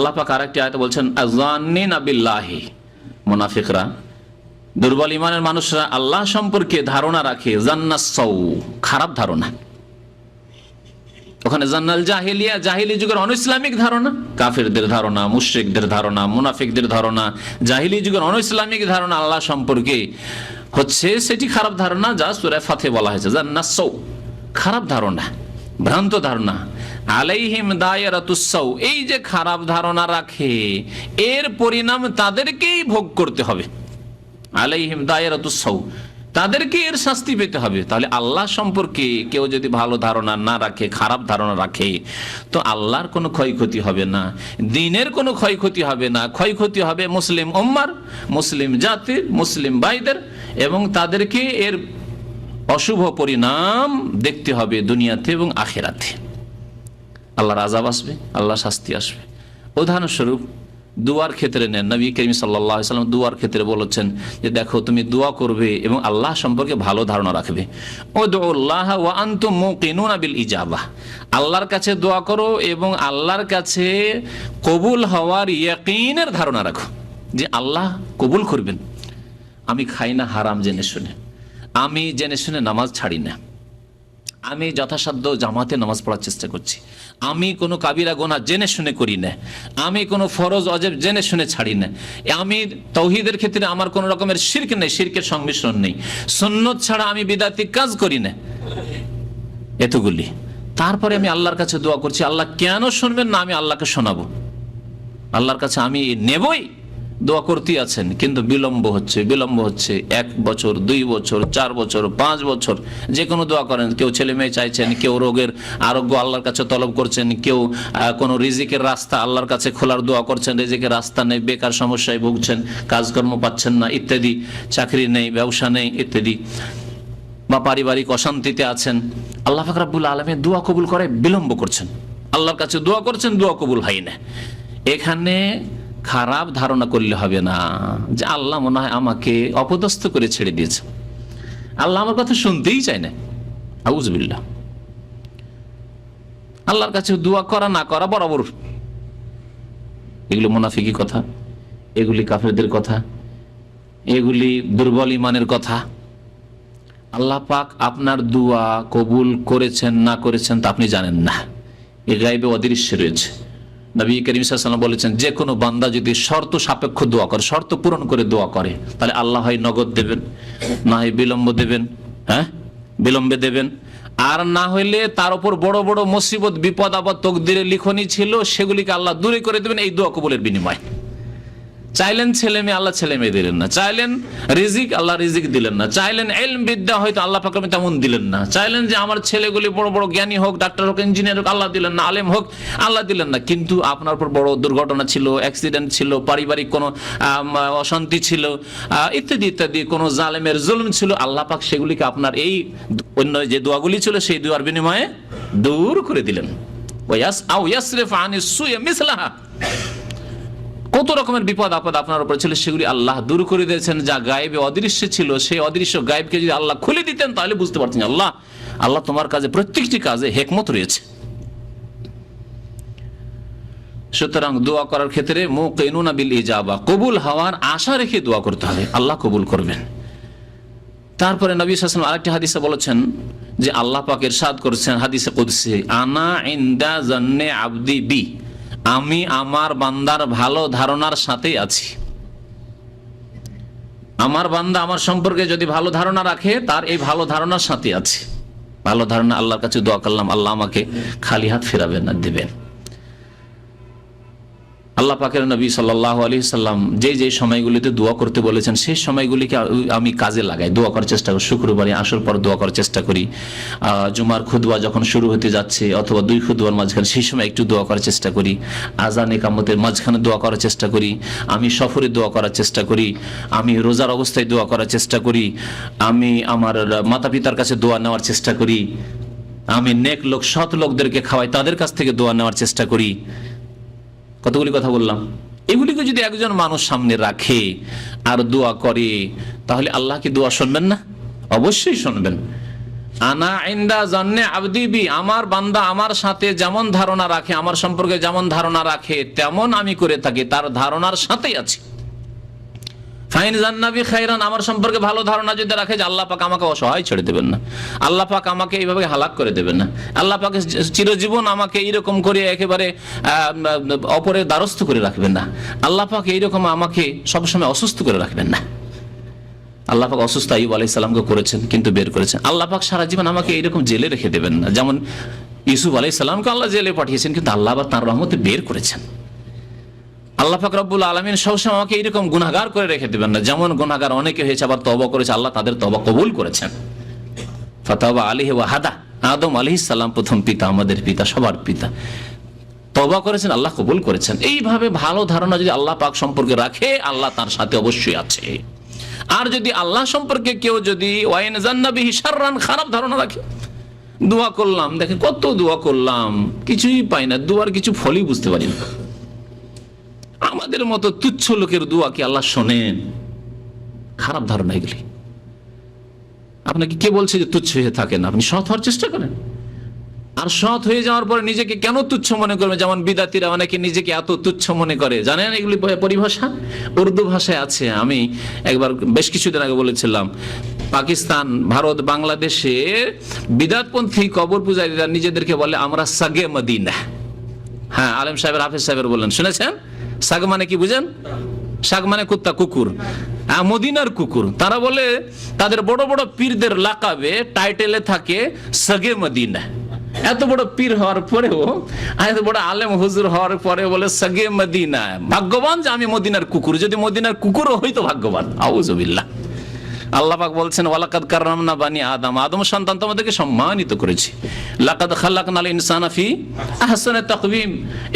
আল্লাহ পাক আরেকটি আয়তে বলছেন, আজান্নিন আবিল্লাহি দুর্বল ইমানের মানুষরা আল্লাহ সম্পর্কে ধারণা রাখে খারাপ ধারণা। ওখানে জান্নাল জাহিলিয়া, জাহিলি যুগের অন ইসলামিক ধারণা, কাফিরদের ধারণা, মুশ্রিকদের ধারণা, মুনাফিকদের ধারণা, জাহিলি যুগের অন ইসলামিক ধারণা আল্লাহ সম্পর্কে হচ্ছে সেটি খারাপ ধারণা যা সুরে ফাতে বলা হয়েছে জান্নাসৌ খারাপ ধারণা, ভ্রান্ত ধারণা। আলাইহিম দায়রাতুসাউ এই যে খারাপ ধারণা রাখে, এর পরিণাম তাদেরকেই ভোগ করতে হবে। আলাইহিম দায়রাতুসাউ তাদেরকে এর শাস্তি পেতে হবে। তাহলে আল্লাহ সম্পর্কে কেউ যদি ভালো ধারণা না রাখে, খারাপ ধারণা রাখে, তো আল্লাহর কোনো ক্ষয়ক্ষতি হবে না, দিনের কোনো ক্ষয়ক্ষতি হবে না। ক্ষয়ক্ষতি হবে মুসলিম উম্মার, মুসলিম জাতির, মুসলিম ভাইদের, এবং তাদেরকে এর অশুভ পরিণাম দেখতে হবে দুনিয়াতে এবং আখেরাতে। আল্লাহর আজাব আসবে আল্লাহ শাস্তি আসবে। উদাহরণস্বরূপ, দুয়ার ক্ষেত্রে নেন। নবী করিম সাল্লাম দুয়ার ক্ষেত্রে বলেছেন যে, দেখো, তুমি দোয়া করবে এবং আল্লাহ সম্পর্কে ভালো ধারণা রাখবে। ও দোল্লাহ ওয়া আনতুম মুকিনুনা বিল ইজাবা। আল্লাহর কাছে দোয়া করো এবং আল্লাহর কাছে কবুল হওয়ার ইয়াকিনের ধারণা রাখো যে, আল্লাহ কবুল করবেন। আমি খাই না, হারাম জেনে শুনে। আমি জেনে শুনে নামাজ ছাড়ি না। আমি যথাসাধ্য জামাতে নামাজ পড়ার চেষ্টা করছি। আমি কোনো কাবিরা গোনা জেনে শুনে করি না। আমি কোনো ফরজ, অজেব জেনে শুনে ছাড়ি না। আমি তৌহিদের ক্ষেত্রে আমার কোনো রকমের শির্ক নেই, শির্কের সংমিশ্রণ নেই। সন্ন্যত ছাড়া আমি বিদাতিক কাজ করি না। এতগুলি। তারপরে আমি আল্লাহর কাছে দোয়া করছি, আল্লাহ কেন শুনবেন না আমি আল্লাহকে শোনাবো? আল্লাহর কাছে আমি নেবই। দোয়া করতেই আছেন, কিন্তু বিলম্ব হচ্ছে বিলম্ব হচ্ছে। এক বছর, দুই বছর, চার বছর, পাঁচ বছর, যে কোনো দোয়া করেন। কেউ ছেলে মেয়ে চাইছেন, কেউ রোগের আরোগ্য আল্লাহর কাছে তলব করছেন, কেউ কোনো রিজিকের রাস্তা আল্লাহর কাছে খোলার দোয়া করছেন, রিজিকের রাস্তা নেই, বেকার সমস্যায় ভুগছেন, কাজকর্ম পাচ্ছেন না, ইত্যাদি। চাকরি নেই, ব্যবসা নেই, ইত্যাদি। বা পারিবারিক অশান্তিতে আছেন। আল্লাহ ফাকরাবুল আলমে দোয়া কবুল করে, বিলম্ব করছেন। আল্লাহর কাছে দোয়া করছেন, দোয়া কবুল হয় না। এখানে খারাপ ধারণা করলে হবে না। যে আল্লাহ মনে হয় আমাকে অপদস্থ করে ছেড়ে দিয়েছে। আল্লাহ আমার কথা শুনতেই চায় না। আউজবিল্লা আল্লাহর কাছে দোয়া করা না করা বরাবর। এগুলো মুনাফিকি কথা, এগুলি কাফেরদের কথা, এগুলি দুর্বল ইমানের কথা। আল্লাহ পাক আপনার দোয়া কবুল করেছেন না করেছেন তা আপনি জানেন না। এ গাইবে অদৃশ্য রয়েছে। নবী করিম সাল্লাম বলেছেন যে কোনো বান্দা যদি শর্ত সাপেক্ষ দোয়া করে, শর্ত পূরণ করে দোয়া করে, তাহলে আল্লাহ হয় নগদ দেবেন, না হয় বিলম্ব দেবেন হ্যাঁ? বিলম্বে দেবেন। আর না হইলে তার উপর বড় বড় মুসিবত, বিপদ, আপদ, তকদিরে লিখনই ছিল, সেগুলিকে আল্লাহ দূরে করে দেবেন, এই দোয়া কবলের বিনিময়। চাইলেন ছেলে মেয়ে, আল্লাহ ছেলে মেয়ে দিলেন না। চাইলেন রিজিক, আল্লাহ রিজিক দিলেন না। চাইলেন এলম বিদ্যা হয়তো আল্লাহ পাকরমে তেমন দিলেন না। চাইলেন যে আমার ছেলেগুলি বড় বড় জ্ঞানী হোক, ডাক্তার হোক, ইঞ্জিনিয়ার হোক, আল্লাহ দিলেন না, আলেম হোক, আল্লাহ দিলেন না। কিন্তু আপনার উপর বড় দুর্ঘটনা ছিল অ্যাক্সিডেন্ট ছিল, পারিবারিক কোনো অশান্তি ছিল ইত্যাদি ইত্যাদি, কোনো জালেমের জুলুম ছিল। আল্লাহ পাক সেগুলিকে আপনার এই অন্য যে দোয়াগুলি ছিল, সেই দোয়ার বিনিময়ে দূর করে দিলেন। ওয়াস, আও ইয়াসরিফ আনিস সুয়া মিসলাহা। কত রকমের বিপদ, আপদ আপনার উপর ছিল সেগুলি আল্লাহ দূর করে দিয়েছেন, যা গায়েবে অদৃশ্য ছিল। সেই অদৃশ্য গায়েবকে যদি আল্লাহ খুলে দিতেন, তাহলে বুঝতে পারতেন, আল্লাহ আল্লাহ তোমার কাজে, প্রত্যেকটি কাজে হেকমত রয়েছে। সুতরাং দোয়া করার ক্ষেত্রে মুকিনুনা বিল ইজাবা, কবুল হওয়ার আশা রেখে দোয়া করতে হবে। আল্লাহ কবুল করবেন। তারপরে নবী সাসলাম আরেকটি হাদিসে বলেছেন যে আল্লাহ পাক ইরশাদ করেছেন, হাদিসে কুদসি, আনা ইন্দা জান্নে আবদি বি। আমি আমার বান্দার ভালো ধারণার সাথেই আছি। আমার বান্দা আমার সম্পর্কে যদি ভালো ধারণা রাখে, তার এই ভালো ধারণার সাথে আছে। ভালো ধারণা আল্লাহর কাছে দোয়া করলাম, আল্লাহ আমাকে খালি হাত ফেরাবেন না দেবেন। আল্লাহ পাকের নবী সাল্লাহ আলী সাল্লাম যে যে সময়গুলিতে দোয়া করতে বলেছেন, সেই সময়গুলিকে আমি কাজে লাগাই, দোয়া করার চেষ্টা করি, শুক্রবারে আসর পর দোয়া করার চেষ্টা করি। জুমার খুদবা যখন শুরু হতে যাচ্ছে অথবা দুই খুদবার মাঝখানে, সেই সময় একটু দোয়া করার চেষ্টা করি। আজান একামতের মাঝখানে দোয়া করার চেষ্টা করি। আমি সফরে দোয়া করার চেষ্টা করি। আমি রোজার অবস্থায় দোয়া করার চেষ্টা করি। আমি আমার মাতা পিতার কাছে দোয়া নেওয়ার চেষ্টা করি। আমি নেক লোক, সৎ লোকদেরকে খাওয়াই, তাদের কাছ থেকে দোয়া নেওয়ার চেষ্টা করি। কতগুলি কথা বললাম? এগুলিকে যদি একজন মানুষ সামনে রাখে আর দোয়া করে, তাহলে আল্লাহ কি দোয়া শুনবেন না? অবশ্যই শুনবেন। আনা আইন্দা জান্নে আবদিবি আমার বান্দা আমার সাথে যেমন ধারণা রাখে, আমার সম্পর্কে যেমন ধারণা রাখে, তেমন আমি করে থাকি, তার ধারণার সাথেই আছি। ফাইন জান্নাবি খাইরান আমার সম্পর্কে ভালো ধারণা যদি রাখে যে আল্লাহ পাক আমাকে অসহায় ছেড়ে দেবেন না। আল্লাহ পাক আমাকে এইভাবে হালাক করে দেবেন না। আল্লাহ পাক চিরজীবন আমাকে এইরকম করে একেবারে অপরের দ্বারস্থ করে রাখবেন না। আল্লাহ পাক এইরকম আমাকে সবসময় অসুস্থ করে রাখবেন না। আল্লাহ পাক অসুস্থ আইব আলাইহিস করেছেন, কিন্তু বের করেছেন। আল্লাহ পাক সারা জীবন আমাকে এইরকম জেলে রেখে দেবেন না। যেমন ইউসুফ আলাইহিস সালামকে আল্লাহ জেলে পাঠিয়েছেন, কিন্তু আল্লাহ আবার তার রহমতে বের করেছেন। আল্লাহ পাক রব্বুল আলমিন সবসময় আমাকে এইরকম গুনাগার করে রেখে দেবেন না। যেমন গুনাগার অনেকে হয়েছে, আবার তবা করেছে, আল্লাহ তাদের তবা কবুল করেছেন। ফতাবা আলী ওয়া হাদা। আদম আলী সালাম প্রথম পিতা, আমাদের পিতা, সবার পিতা। তবা করেছেন, আল্লাহ কবুল করেছেন। এইভাবে ভালো ধারণা যদি আল্লাহ পাক সম্পর্কে রাখে, আল্লাহ তার সাথে অবশ্যই আছে। আর যদি আল্লাহ সম্পর্কে কেউ যদি ওয়াইন জান্নাবি হিসারান খারাপ ধারণা রাখে, দোয়া করলাম, দেখেন কত দোয়া করলাম, কিছুই পাই না, দোয়ার কিছু ফলই বুঝতে পারি না। আমাদের মতো তুচ্ছ লোকের দোয়া কি আল্লাহ শোনেন? খারাপ ধারণা এগুলি। আপনাকে কে বলছে যে তুচ্ছ হয়ে থাকেন? আপনি সৎ হওয়ার চেষ্টা করেন। আর সৎ হয়ে যাওয়ার পরে নিজেকে কেন তুচ্ছ মনে করবে? যেমন বিদাতিরা অনেকে নিজেকে এত তুচ্ছ মনে করে। জানেন এগুলি পরিভাষা? উর্দু ভাষায় আছে। আমি একবার বেশ কিছুদিন আগে বলেছিলাম, পাকিস্তান, ভারত, বাংলাদেশে বিদাতপন্থী কবর পূজারীরা নিজেদেরকে বলে, আমরা সাগে মদিনা। হ্যাঁ আলেম সাহেবের, হাফিজ সাহেবের বললেন। শুনেছেন? সাগ মানে কি বুঝেন? শাক মানে কুত্তা কুকুর। হ্যাঁ, মদিনার কুকুর। তারা বলে তাদের বড় বড় পীরদের লাকাবে টাইটেলে থাকে সগে মদিনা। এত বড় পীর হওয়ার পরেও এত বড় আলেম হুজুর হওয়ার পরে বলে সগে মদিনা। ভাগ্যবান যে আমি মদিনার কুকুর। যদি মদিনার কুকুরও হইতো ভাগ্যবান। আউজবিল্লাহ আল্লাহ পাক বলছেন ওয়ালাকাদ কাররামনা বানি আদম। আদম সন্তান তোমাদেরকে সম্মানিত করেছি। লাকাদ খালাকনাল ইনসানা ফি আহসানে তাকওয়িম।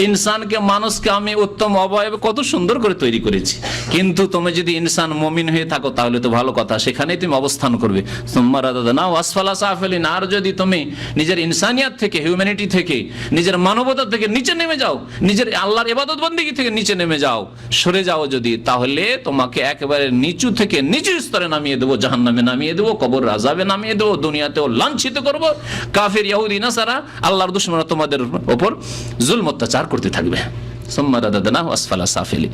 ইনসানকে, মানুষকে আমি উত্তম অবয়বে কত সুন্দর করে তৈরি করেছি। কিন্তু তুমি যদি ইনসান মুমিন হয়ে থাকো, তাহলে তো ভালো কথা, সেখানেই তুমি অবস্থান করবে। রাদাদনা ওয়াসফালা সাফিলিন আর যদি তুমি নিজের ইনসানিয়াত থেকে, হিউম্যানিটি থেকে, নিজের মানবতা থেকে নিচে নেমে যাও, নিজের আল্লাহর ইবাদত বন্দিগি থেকে নিচে নেমে যাও, সরে যাও যদি, তাহলে তোমাকে একেবারে নিচু থেকে নিচু স্তরে নামিয়ে দেবো, জাহান্নামে নামিয়ে দেবো, কবর রাজাবে নামিয়ে দেবো, দুনিয়াতেও লাঞ্ছিত করব, কাফের, ইয়াহুদি নাসারা আল্লাহর দুশ্মনা তোমাদের ওপর জুল অত্যাচার করতে থাকবে। সোম্মা দাদা আসফালা সাফেলি